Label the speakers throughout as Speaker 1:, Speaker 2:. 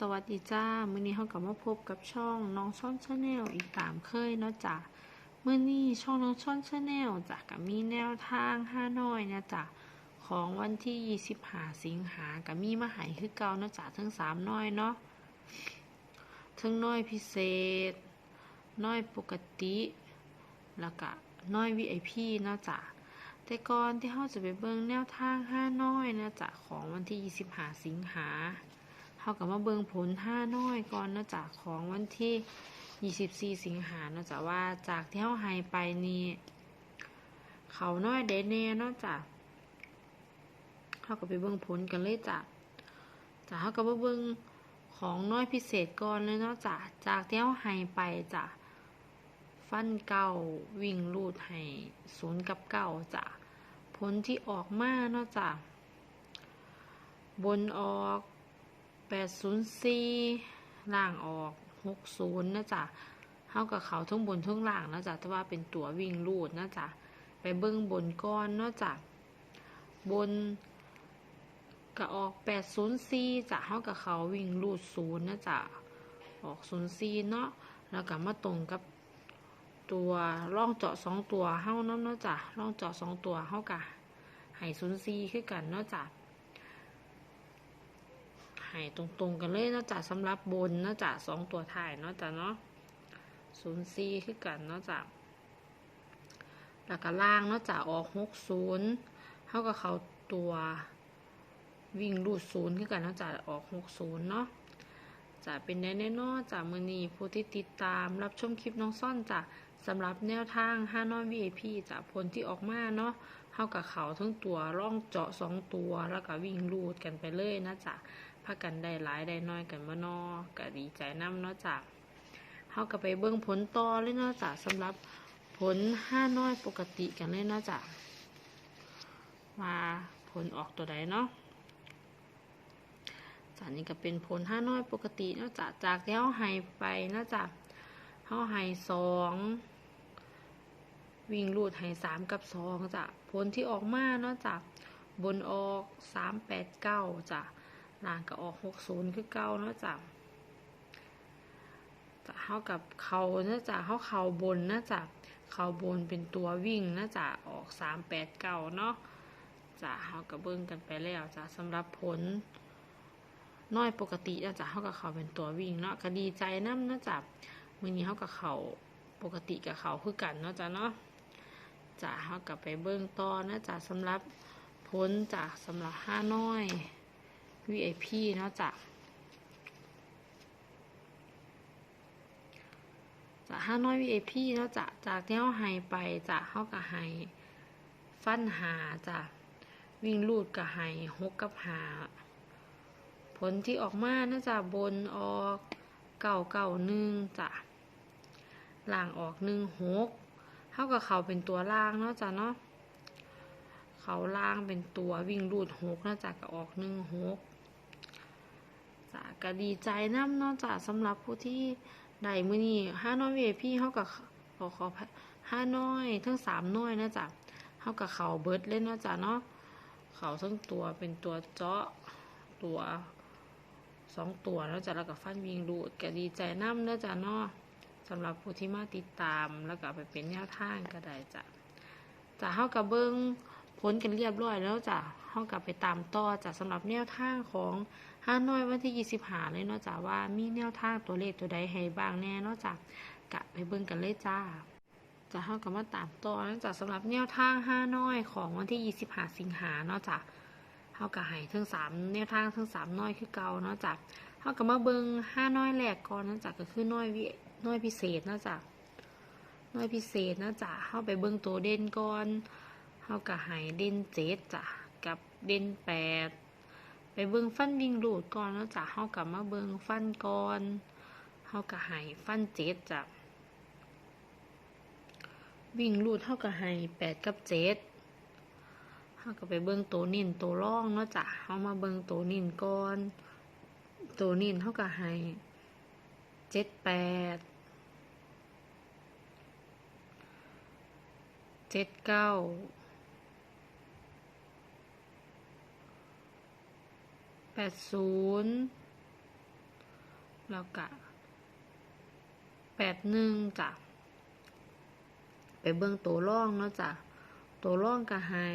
Speaker 1: สวัสดีจ้า มื้อนี้เรากลับมาพบกับช่องน้องช่อนชาแนลอีกตามเคยเนาะจ้ะมื้อนี้ช่องน้องช่อนชาแนลจ้ะก็มีแนวทางห้าน้อยนะจ้ะของวันที่25สิงหาก็มีมาหายคือเก่าเนาะจ้ะทั้งสามน้อยเนาะทั้งน้อยพิเศษ น้อยปกติ แล้วก็น้อย VIP เนาะจ้ะแต่ก่อนที่เราจะไปเบิ่งแนวทางห้าน้อยนะจ๊ะของวันที่25สิงหา เรากับมาเบิงผลห้าน้อยก่อนนะจ๊ะของวันที่ 24 สิงหานะจ๊ะว่าจากที่เราให้ไปนี่เขาน้อยเดแน่เนาะจ๊ะเราก็ไปเบิงผลกันเลยจ้ะจ้ะเราก็มาเบิงของน้อยพิเศษก่อนเลยเนาะจ๊ะจากที่เราให้ไปจ้ะฟันเก่าวิ่งลูดให้ศูนย์กับเก่าจ้ะผลที่ออกมาเนาะจ้ะบนออก แปดศูนย์สี่ล่างออกหกศูนย์นะจ๊ะเท่ากับเขาทั้งบนทั้งล่างนะจ๊ะแต่ว่าเป็นตัววิ่งลูดนะจ๊ะไปเบิ้งบนก้อนเนาะจ้ะบนก็ออกแปดศูนย์สี่จ้ะเท่ากับเขาวิ่งลูดศูนย์นะจ๊ะออกศูนย์สี่เนาะแล้วก็มาตรงกับตัวร่องเจาะสองตัวเฮ้าน้ำเนาะจ้ะร่องเจาะสองตัวเฮ้ากะไห่ซุนซีคือกันเนาะจ้ะ ไห่ตรงๆกันเลยเนาะจ้ะสำหรับบนเนาะจ้ะสองตัวถ่ายเนาะจ้ะเนาะศูนย์ซีคือกันเนาะจ้ะแล้วก็ล่างเนาะจ้ะออกหกศูนย์เท่ากับเขาตัววิ่งรูดศูนย์คือกันเนาะจ้ะออกหกศูนย์เนาะจะเป็นแน่แน่ๆจากมือนีผู้ที่ติดตามรับชมคลิปน้องซ่อนจ้ะสำหรับแนวทางห้านอย VIP จากผลที่ออกมาเนาะเท่ากับเขาทั้งตัวร่องเจาะสองตัวแล้วก็วิ่งลูดกันไปเลยนะจ๊ะ พากันได้หลายได้น้อยกันมานอก็ดีใจน้ำเนาะจ้ะเท่ากับไปเบิ้งผลต่อเลยเนาะจ้ะสำหรับผลห้าน้อยปกติกันเลยเนาะจ้ะมาผลออกตัวใดเนาะจากนี้ก็เป็นผลห้าน้อยปกติเนอกจากจากที่เขาให้ไปเนอกจากเขาให้สองวิ่งรูดให้สามกับสองจ้ะผลที่ออกมาเนอกจากบนออกสามแปดเก้าจ้ะ ล่างก็ออกหกศูนย์คือเก้าเนอกจากจะเข้ากับเขาเนอกจากเขาเขาบนเนอกจากเขาบนเป็นตัววิ่งเนอกจากออกสามแปดเก้าเนาะจ้ะเขากระเบิ้งกันไปแล้วจ้ะสำหรับผลน้อยปกตินะจ๊ะเขากับเขาเป็นตัววิ่งเนาะก็ดีใจน้ำนะจ๊ะมือนี้เขากับเขาปกติกับเขาคือกันเนาะจ๊ะเนาะจ้ะเขากับไปเบิ้งต่อนะจ๊ะสำหรับพ้นจากสำหรับห้าน้อย VIP เนาะจ๊ะจากห้าน้อย VIP เนาะจ๊ะจากที่เขาให้ไปจ้ะเขากับให้ฟันหาจ้ะวิ่งลูดกับให้หกกับหา ผลที่ออกมาน่าจะบนออกเก่าเก่าหนึ่งจ้ะล่างออกหนึ่งหกเท่ากับเขาเป็นตัวล่างเนาะจ้ะเนาะเขาล่างเป็นตัววิ่งรูดหกน่าจะก็ออกหนึ่งหก ก็ดีใจน้ำนาะจ้ะสำหรับผู้ที่ได้มือนี้ห้าน้อยเวพี่เขากับขอขอห้าน้อยทั้งสามน้อยนะจ้ะเขากับเขาเบิร์ดเล่นเนาะจ้ะเนาะเขาทั้งตัวเป็นตัวเจาะตัวสองตัวแล้วจ้ะแล้วก็ฟันวิงรูดก็ดีใจน้ำนะจ้ะเนาะสำหรับผู้ที่มาติดตามแล้วก็ไปเป็นแนวทางก็ได้จ้ะจะเข้ากับเบิ้ง ผลกันเรียบร้อยแล้วจ้ะเข้ากับไปตามต่อจ้ะสำหรับแนวทางของห้าน้อยวันที่ยี่สิบหาเลยเนาะจ้ะว่ามีแนวทางตัวเลขตัวใดให้บ้างแน่เนาะจ้ะกะไปเบิ้งกันเลยจ้าจะเข้ากับมาตามต่อแล้วจ้ะสำหรับแนวทางห้าน้อยของวันที่ยี่สิบหาสิงหาเนาะจ้ะเฮาก็ให้ทั้งสามแนวทางทั้งสามน้อยคือเก่าเนาะจ้ะเฮาก็มาเบิ่งห้าน้อยแรกก่อนนะจ้ะก็คือน้อยวิน้อยพิเศษเนาะจ้ะน้อยพิเศษเนาะจ้ะเฮาไปเบิ่งตัวเด่นก่อน เฮาก็ให้เด่นเจ็ดจ้ะ กับเด่นแปดไปเบิ่งฟันวิ่งรูดก่อนเนาะจ้ะเฮาก็มาเบิ่งฟันก่อนเฮาก็ให้ฟันเจ็ดจ้ะ วิ่งรูดเฮาก็ให้แปดกับเจ็ดเขาก็ไปเบิ่งตัวนิ่นตัวร่องเนาะจ้ะเขามาเบิ่งตัวนิ่นก่อนตัวนิ่นเขาก็ให้เจ็ดแปดเจ็ดเก้า แปดศูนย์แล้วก็แปดหนึ่งจ้ะ ไปเบิ่งตัวร่องเนาะจ้ะ ตัวร่องก็ให้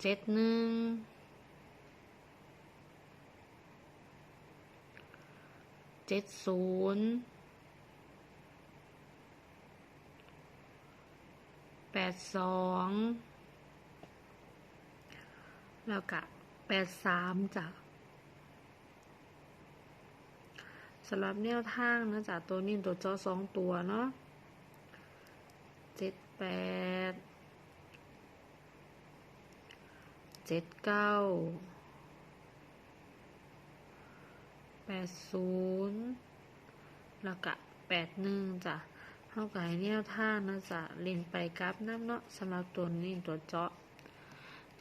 Speaker 1: เจ็ดหนึ่งเจ็ดศูนย์แปดสอง แล้วก็แปดสามจ้ะสำหรับแนวทางนะจ๊ะตัวนี้ตัวจอสองตัวเนาะเจ็ดแปดเจ็ดเก้าแปดศูนย์แล้วก็แปดหนึ่งจ้ะเท่ากับแนวทางนะจ๊ะเล่นไปกราฟน้ำเนาะสำหรับตัวนี้ตัวเจาะ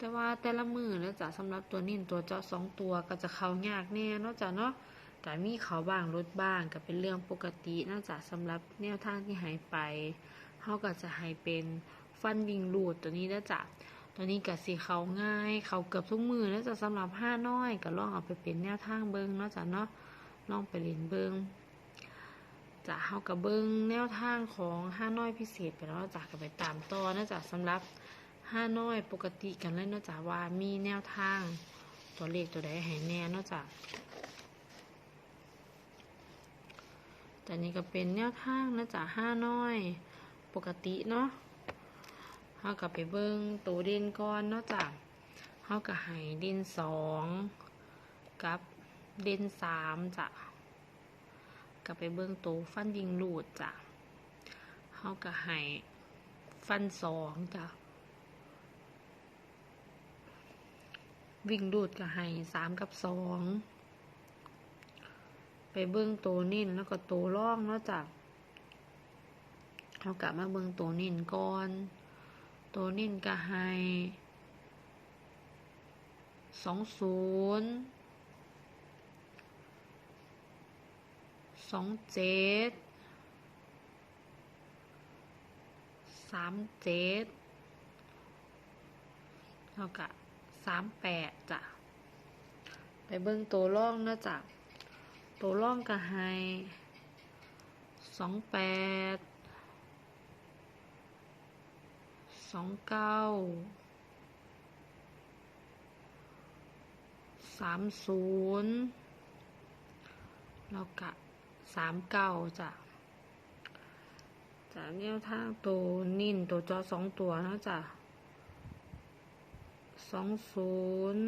Speaker 1: แต่ว่าแต่ละมือนะจ๊ะสำหรับตัวนี้ตัวเจาะสองตัวก็จะเขายากแน่นะจ๊ะเนาะแต่มีเขาบ้างลดบ้างก็เป็นเรื่องปกตินะจ๊ะสำหรับแนวทางที่หายไปเขาก็จะให้เป็นฟันวิงรูดตัวนี้นะจ๊ะตัวนี้ก็สีเขาง่ายเขาเกือบทุกมือนะจ๊ะสำหรับห้าน้อยก็ลองเอาไปเป็นแนวทางเบิ้งนะจ๊ะเนาะลองไปเรียนเบิ้งจะเฮากับเบิ้งแนวทางของห้าน้อยพิเศษไปแล้วจ้ะก็ไปตามต่อนะจ๊ะสำหรับ ห้าน้อยปกติกันเลยเนาะจ๊ะว่ามีแนวทาง ตัวเลขตัวใดให้แน่เนาะจ๊ะแต่นี่ก็เป็นแนวทางนะจ๊ะห้าน้อย ปกติเนาะเฮากับไปเบิ่งตัวเด่นก่อนเนาะจ๊ะเฮากับให้เด่นสองกับเด่นสามจ้ะกับไปเบิ่งตัวฟันยิงลูดจ้ะเฮากับให้ฟันสองจ้ะ วิ่งดูดกับไห้สามกับสองไปเบิ้องตัวนิ่นแล้วก็ตัวร่องแล้วจากเรากลับมาเบิ้องตัวนิ่นก่อน ตัวนิ่นกับไห้สองศูนย์สองเจ็ดสามเจ็ดแล้วก็ สามแปดจ้ะ ไปเบิ่งตัวร่องนะจ๊ะตัวร่องก็ให้สองแปดสองเก้าสามศูนย์แล้วก็สามเก้าจ้ะจากแนวทางตัวนิ่นตัวจอสองตัวนะจ๊ะ สองศูนย์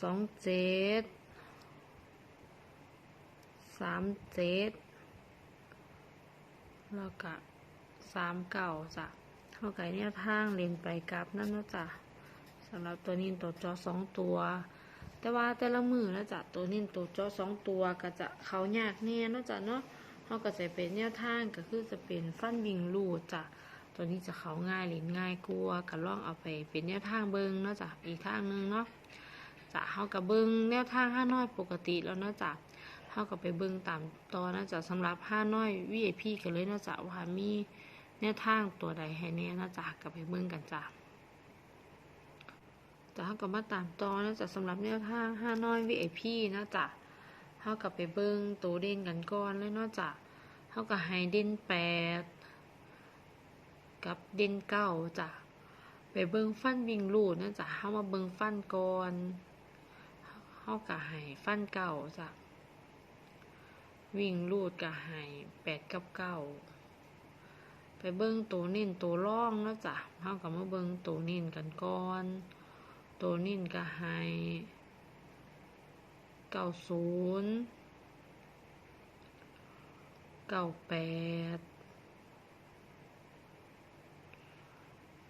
Speaker 1: สองเจ็ดสามเจ็ดแล้วก็สามเก่าจ้ะเท่ากับเนี่ยทางเรียนไปกลับนั่นนะจ๊ะสำหรับตัวนี้ตัวจอสองตัว แต่ว่าแต่ละมือนะจ๊ะตัวนี้ตัวจอสองตัวก็จะเขายากแน่เนะจ๊ะเนาะ เขาก็จะเป็นแนวทางก็คือจะเป็นฟันวิงลูดจ้ะตัวนี้จะเขาง่ายหรือง่ายกลัวก็ลองเอาไปเป็นแนวทางเบิงเนาะจ๊ะอีกทางหนึงเนาะจะเขากับเบิงแนวทางห้าน้อยปกติแล้วเนาะจ๊ะเขากับไปเบิงตามตอนนะจ๊ะสำหรับห้าน้อย VIP กันเลยเนาะจ๊ะว่ามีแนวทางตัวใดให้แน่เนาะจ๊ะกับไปเบิงกันจ้ะจะเขากับมาตามตอนนะจ๊ะสำหรับแนวทางห้าน้อย VIP นะจ๊ะเขากับไปเบิ้งตัวเด่นกันก่อนเลยเนาะจ๊ะ เขากับไฮเด่นแปดกับเด่นเก้าจ้ะไปเบิ้งฟันวิ่งลูดนะจ๊ะเข้ามาเบิ้งฟันก่อนเขากับไฮฟันเก้าจ้ะวิ่งลูดกับไฮแปดกับเก้าไปเบิ้งตัวนิ่นตัวร่องนะจ๊ะเขากับมาเบิ้งตัวนิ่นกันก่อนตัวนิ่นก็ให้เก้าศูนย์ เก้าแปด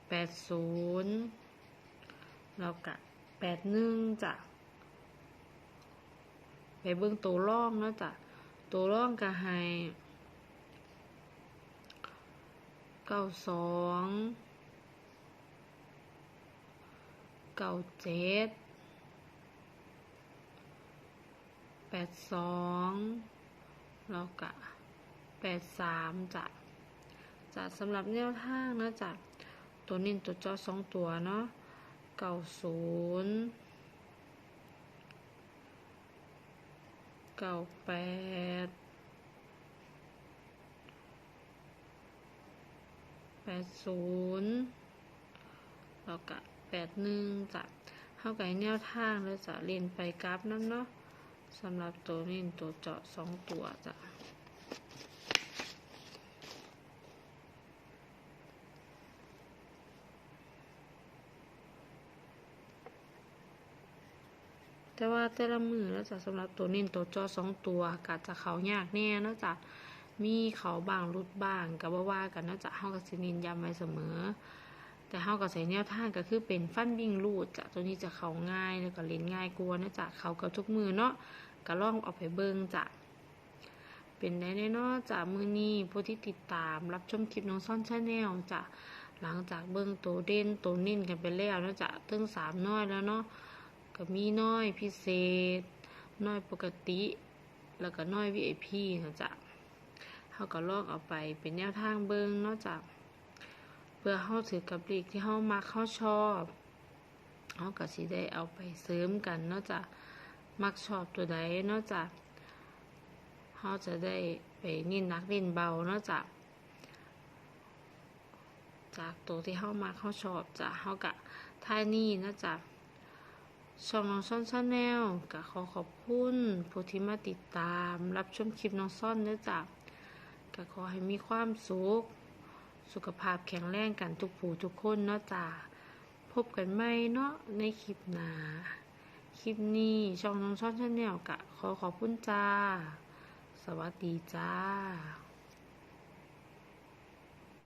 Speaker 1: แปดศูนย์แล้วกะแปดหนึ่งจ้ะไปเบื้องตัวร่องนะจ้ะตัวร่องกะให้เก้าสองเก้าเจ็ดแปดสองแล้วกะ แปดสามจ้ะจ้ะสำหรับแนวทางนะจ้ะตัวนิ่นตัวจอสองตัวเนาะเก้าศูนย์เก้าแปดแปดศูนย์เล้วก็แปดหนึ่งจ้ะเข้ากับแนวทางแล้วจ้ะเรียนไปกราฟนั่นเนาะสำหรับตัวนิ่นตัวเจาะสองตัวจ้ะ แต่ว่าแต่ละมือแล้วจะสำหรับตัวเน้นตัวจอสองตัวก็จะเขายากแน่เนอกจากมีเขาบางรุดบ้างก็บ่ว่ากันเนอกจากเฮากับสินินย้ำไว้เสมอ แต่เฮากับใส่แนวท่างก็คือเป็นฟันวิ่งรูดจ้ะตัวนี้จะเขาง่ายแล้วก็เล่นง่ายกว่าเนอกจากเขากับทุกมือเนาะก็ลองเอาไปเบิ่งจ้ะเป็นได้แน่เนาะจ้ะมือนี้ผู้ที่ติดตามรับชมคลิปน้องซ่อนชาแนลจ้ะหลังจากเบิ่งตัวเด่นตัวเน้นกันไปแล้วเนาะจ้ะถึงสามน้อยแล้วเนาะ ก็มีน้อยพิเศษ น้อยปกติ แล้วก็น้อย VIP นะจ๊ะเขาก็ลอกเอาไปเป็นแนวทางเบิงนอกจากเพื่อเข้าถือกับลีกที่เขามักเขาชอบเขาก็สิได้เอาไปเสริมกันนอกจากมักชอบตัวใดนอกจากเขาจะได้ไปนิ่นนักเล่นเบานอกจากจากตัวที่เข้ามักเข้าชอบจะเขากะท่ายนี่นะจ๊ะ ช่องน้องซ่อนชาแนลก็ขอขอบคุณผู้ที่มาติดตาม รับชมคลิปน้องซ่อนด้วยจ้ะก็ขอให้มีความสุข สุขภาพแข็งแรงกันทุกผู้ทุกคนเนาะจ้ะพบกันใหม่เนาะในคลิปหน้าคลิปนี้ช่องน้องซ่อนชาแนลก็ขอขอบคุณจ้า สวัสดีจ้า